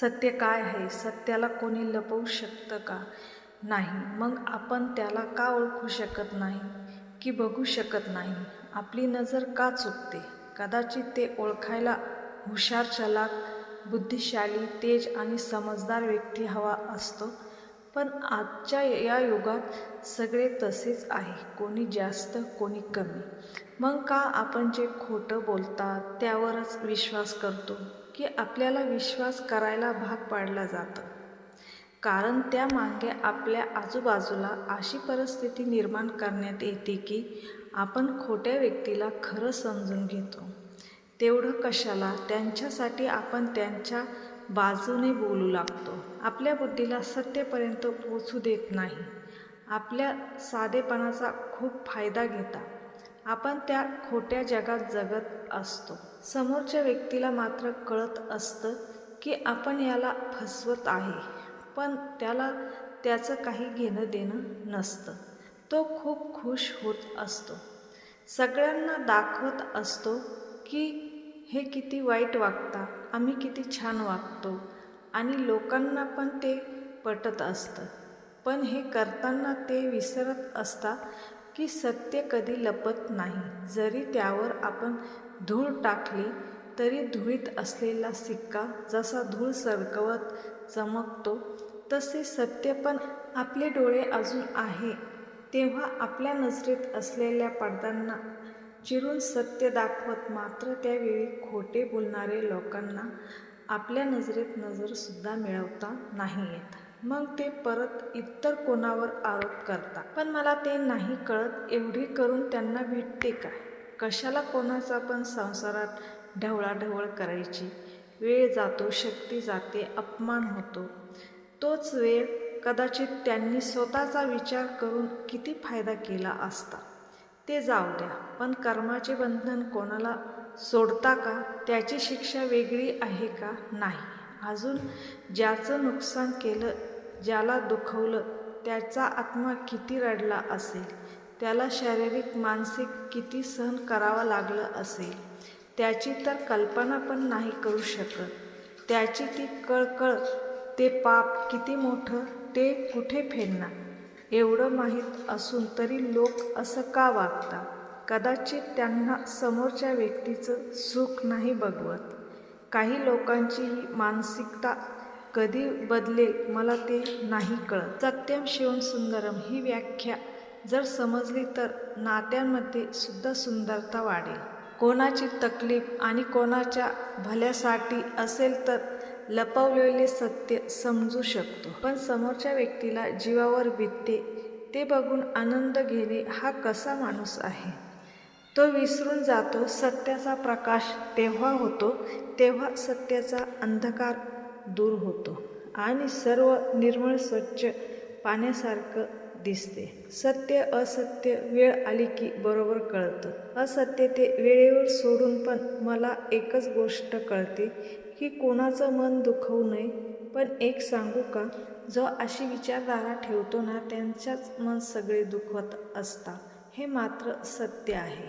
सत्य काय आहे? सत्याला कोणी लपवू शकतं का? नाही. मग आपण त्याला का ओळखू शकत नाही? की बघू शकत नाही? आपली नजर का चुकते? कदाचित ते ओळखायला हुशार चलाक बुद्धिशाली तेज आणि समजदार व्यक्ती हवा असतो. पण आजच्या या युगात सगळे तसेच आहे. कोणी जास्त कोणी कमी. मग का आपण जे खोटं बोलतात त्यावरच विश्वास करतो? की आपल्याला विश्वास करायला भाग पाडला जातं. कारण त्यामागे आपल्या आजूबाजूला अशी परिस्थिती निर्माण करण्यात येते की आपण खोट्या व्यक्तीला खरं समजून घेतो. तेवढं कशाला? त्यांच्यासाठी आपण त्यांच्या बाजूने बोलू लागतो. आपल्या बुद्धीला सत्तेपर्यंत पोचू देत नाही. आपल्या साधेपणाचा खूप फायदा घेता आपण त्या खोट्या जगात जगत असतो. समोरच्या व्यक्तीला मात्र कळत असतं की आपण याला फसवत आहे पण त्याला त्याचं काही घेणं देणं नसतं. तो खूप खुश होत असतो. सगळ्यांना दाखवत असतो की हे किती वाईट वागता आम्ही किती छान वागतो आणि लोकांना पण ते पटत असतं. पण हे करताना ते विसरत असता की सत्य कधी लपत नाही. जरी त्यावर आपण धूळ टाकली तरी धुळीत असलेला सिक्का जसा धूळ सरकवत चमकतो तसे सत्य पण आपले डोळे अजून आहे. तेव्हा आपल्या नजरेत असलेल्या पडद्यांना चिरून सत्य दाखवत मात्र त्यावेळी खोटे बोलणारे लोकांना आपल्या नजरेत नजरसुद्धा मिळवता नाही येत. मग ते परत इतर कोणावर आरोप करतात. पण मला ते नाही कळत एवढी करून त्यांना भेटते काय कशाला कोणाचा पण संसारात ढवळाढवळ करायची? वेळ जातो शक्ती जाते अपमान होतो. तोच वेळ कदाचित त्यांनी स्वतःचा विचार करून किती फायदा केला असता. ते जाऊ द्या पण कर्माचे बंधन कोणाला सोडता का? त्याची शिक्षा वेगळी आहे का? नाही. अजून ज्याचं नुकसान केलं ज्याला दुखवलं त्याचा आत्मा किती रडला असेल त्याला शारीरिक मानसिक किती सहन करावं लागलं असेल त्याची तर कल्पना पण नाही करू शकत. त्याची ती कळकळ ते पाप किती मोठं ते कुठे फेडणार? एवढं माहीत असून तरी लोक असं का वागतात? कदाचित त्यांना समोरच्या व्यक्तीचं सुख नाही बघवत. काही लोकांची ही मानसिकता कधी बदलेल मला ते नाही कळत. सत्यम शिवम सुंदरम ही व्याख्या जर समजली तर नात्यांमध्ये सुद्धा सुंदरता वाढेल. कोणाची तकलीफ आणि कोणाच्या भल्यासाठी असेल तर लपवलेले सत्य समजू शकतो. पण समोरच्या व्यक्तीला जीवावर बितते ते बघून आनंद घेणे हा कसा माणूस आहे? तो विसरून जातो सत्याचा प्रकाश तेव्हा होतो तेव्हा सत्याचा अंधकार दूर होतो आणि सर्व निर्मळ स्वच्छ पाण्यासारखं दिसते. सत्य असत्य वेळ आली की बरोबर कळतं. असत्य ते वेळेवर सोडून पण मला एकच गोष्ट कळते की कोणाचं मन दुखवू नये. पण एक सांगू का? जो अशी विचारधारा ठेवतो ना त्यांच्याच मन सगळे दुखवत असता हे मात्र सत्य आहे.